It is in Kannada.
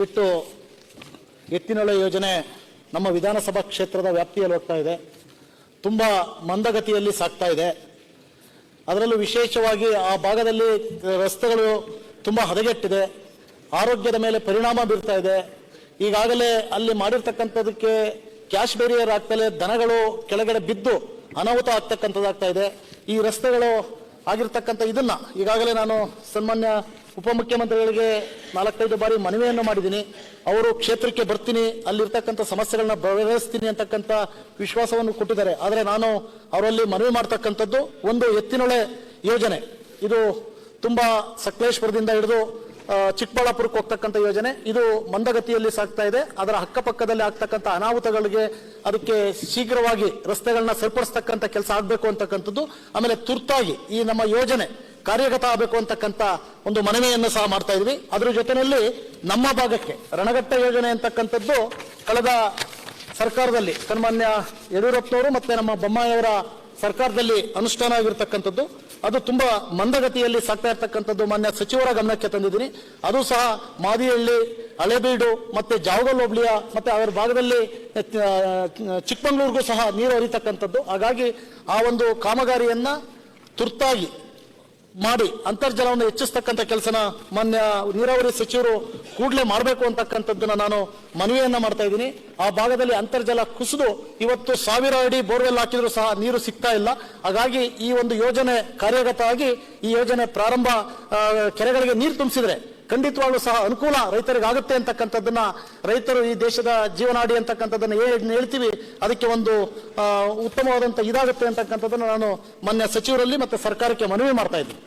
ಬಿಟ್ಟು ಎತ್ತಿನೊಳೆ ಯೋಜನೆ ನಮ್ಮ ವಿಧಾನಸಭಾ ಕ್ಷೇತ್ರದ ವ್ಯಾಪ್ತಿಯಲ್ಲಿ ಹೋಗ್ತಾ ಇದೆ. ತುಂಬ ಮಂದಗತಿಯಲ್ಲಿ ಸಾಗ್ತಾ ಇದೆ. ಅದರಲ್ಲೂ ವಿಶೇಷವಾಗಿ ಆ ಭಾಗದಲ್ಲಿ ರಸ್ತೆಗಳು ತುಂಬ ಹದಗೆಟ್ಟಿದೆ. ಆರೋಗ್ಯದ ಮೇಲೆ ಪರಿಣಾಮ ಬೀರ್ತಾ ಇದೆ. ಈಗಾಗಲೇ ಅಲ್ಲಿ ಮಾಡಿರ್ತಕ್ಕಂಥದಕ್ಕೆ ಕ್ಯಾಶ್ ಬೇರಿಯರ್ ಆಗ್ತಲೇ ದನಗಳು ಕೆಳಗಡೆ ಬಿದ್ದು ಅನಾಹುತ ಆಗ್ತಕ್ಕಂಥದ್ದಾಗ್ತಾ ಇದೆ. ಈ ರಸ್ತೆಗಳು ಆಗಿರ್ತಕ್ಕಂಥ ಇದನ್ನ ಈಗಾಗಲೇ ನಾನು ಸನ್ಮಾನ್ಯ ಉಪಮುಖ್ಯಮಂತ್ರಿಗಳಿಗೆ ನಾಲ್ಕೈದು ಬಾರಿ ಮನವಿಯನ್ನು ಮಾಡಿದ್ದೀನಿ. ಅವರು ಕ್ಷೇತ್ರಕ್ಕೆ ಬರ್ತೀನಿ, ಅಲ್ಲಿರ್ತಕ್ಕಂಥ ಸಮಸ್ಯೆಗಳನ್ನ ಬಗೆಹರಿಸ್ತೀನಿ ಅಂತಕ್ಕಂಥ ವಿಶ್ವಾಸವನ್ನು ಕೊಟ್ಟಿದ್ದಾರೆ. ಆದರೆ ನಾನು ಅವರಲ್ಲಿ ಮನವಿ ಮಾಡ್ತಕ್ಕಂಥದ್ದು ಒಂದು ಎತ್ತಿನೊಳೆ ಯೋಜನೆ. ಇದು ತುಂಬ ಸಕಲೇಶ್ವರದಿಂದ ಹಿಡಿದು ಚಿಕ್ಕಬಳ್ಳಾಪುರಕ್ಕೆ ಹೋಗ್ತಕ್ಕಂಥ ಯೋಜನೆ. ಇದು ಮಂದಗತಿಯಲ್ಲಿ ಸಾಗ್ತಾ ಇದೆ. ಅದರ ಅಕ್ಕಪಕ್ಕದಲ್ಲಿ ಆಗ್ತಕ್ಕಂಥ ಅನಾಹುತಗಳಿಗೆ ಅದಕ್ಕೆ ಶೀಘ್ರವಾಗಿ ರಸ್ತೆಗಳನ್ನ ಸರಿಪಡಿಸ್ತಕ್ಕಂಥ ಕೆಲಸ ಆಗಬೇಕು ಅಂತಕ್ಕಂಥದ್ದು, ಆಮೇಲೆ ತುರ್ತಾಗಿ ಈ ನಮ್ಮ ಯೋಜನೆ ಕಾರ್ಯಗತ ಆಗಬೇಕು ಅಂತಕ್ಕಂಥ ಒಂದು ಮನವಿಯನ್ನು ಸಹ ಮಾಡ್ತಾ ಇದ್ವಿ. ಅದ್ರ ಜೊತೆಯಲ್ಲಿ ನಮ್ಮ ಭಾಗಕ್ಕೆ ರಣಘಟ್ಟ ಯೋಜನೆ ಅಂತಕ್ಕಂಥದ್ದು ಕಳೆದ ಸರ್ಕಾರದಲ್ಲಿ ಸನ್ಮಾನ್ಯ ಯಡಿಯೂರಪ್ಪನವರು ಮತ್ತೆ ನಮ್ಮ ಬೊಮ್ಮಾಯಿಯವರ ಸರ್ಕಾರದಲ್ಲಿ ಅನುಷ್ಠಾನ ಆಗಿರ್ತಕ್ಕಂಥದ್ದು ಅದು ತುಂಬ ಮಂದಗತಿಯಲ್ಲಿ ಸಾಗ್ತಾ ಇರ್ತಕ್ಕಂಥದ್ದು ಮಾನ್ಯ ಸಚಿವರ ಗಮನಕ್ಕೆ ತಂದಿದ್ದೀನಿ. ಅದು ಸಹ ಮಾದಿಹಳ್ಳಿ, ಹಳೆಬೀಡು, ಮತ್ತೆ ಜಾವಗಲ್ ಹೋಬಳಿಯ ಮತ್ತೆ ಅವರ ಭಾಗದಲ್ಲಿ ಚಿಕ್ಕಮಂಗ್ಳೂರಿಗೂ ಸಹ ನೀರು ಹರಿತಕ್ಕಂಥದ್ದು. ಹಾಗಾಗಿ ಆ ಒಂದು ಕಾಮಗಾರಿಯನ್ನ ತುರ್ತಾಗಿ ಮಾಡಿ ಅಂತರ್ಜಲವನ್ನು ಹೆಚ್ಚಿಸ್ತಕ್ಕಂಥ ಕೆಲಸನ ಮಾನ್ಯ ನೀರಾವರಿ ಸಚಿವರು ಕೂಡಲೇ ಮಾಡಬೇಕು ಅಂತಕ್ಕಂಥದ್ದನ್ನ ನಾನು ಮನವಿಯನ್ನ ಮಾಡ್ತಾ ಇದ್ದೀನಿ. ಆ ಭಾಗದಲ್ಲಿ ಅಂತರ್ಜಲ ಕುಸಿದು ಇವತ್ತು ಸಾವಿರ ಅಡಿ ಬೋರ್ವೆಲ್ ಹಾಕಿದ್ರು ಸಹ ನೀರು ಸಿಗ್ತಾ ಇಲ್ಲ. ಹಾಗಾಗಿ ಈ ಒಂದು ಯೋಜನೆ ಕಾರ್ಯಗತ ಆಗಿ ಈ ಯೋಜನೆ ಪ್ರಾರಂಭ ಕೆರೆಗಳಿಗೆ ನೀರು ತುಂಬಿಸಿದ್ರೆ ಖಂಡಿತವಾಗ್ಲೂ ಸಹ ಅನುಕೂಲ ರೈತರಿಗೆ ಆಗುತ್ತೆ ಅಂತಕ್ಕಂಥದ್ದನ್ನ ರೈತರು ಈ ದೇಶದ ಜೀವನಾಡಿ ಅಂತಕ್ಕಂಥದ್ದನ್ನ ಏನ್ ಹೇಳ್ತೀವಿ. ಅದಕ್ಕೆ ಒಂದು ಉತ್ತಮವಾದಂತ ಇದಾಗುತ್ತೆ ಅಂತಕ್ಕಂಥದ್ದನ್ನು ನಾನು ಮಾನ್ಯ ಸಚಿವರಲ್ಲಿ ಮತ್ತೆ ಸರ್ಕಾರಕ್ಕೆ ಮನವಿ ಮಾಡ್ತಾ ಇದ್ದೀನಿ.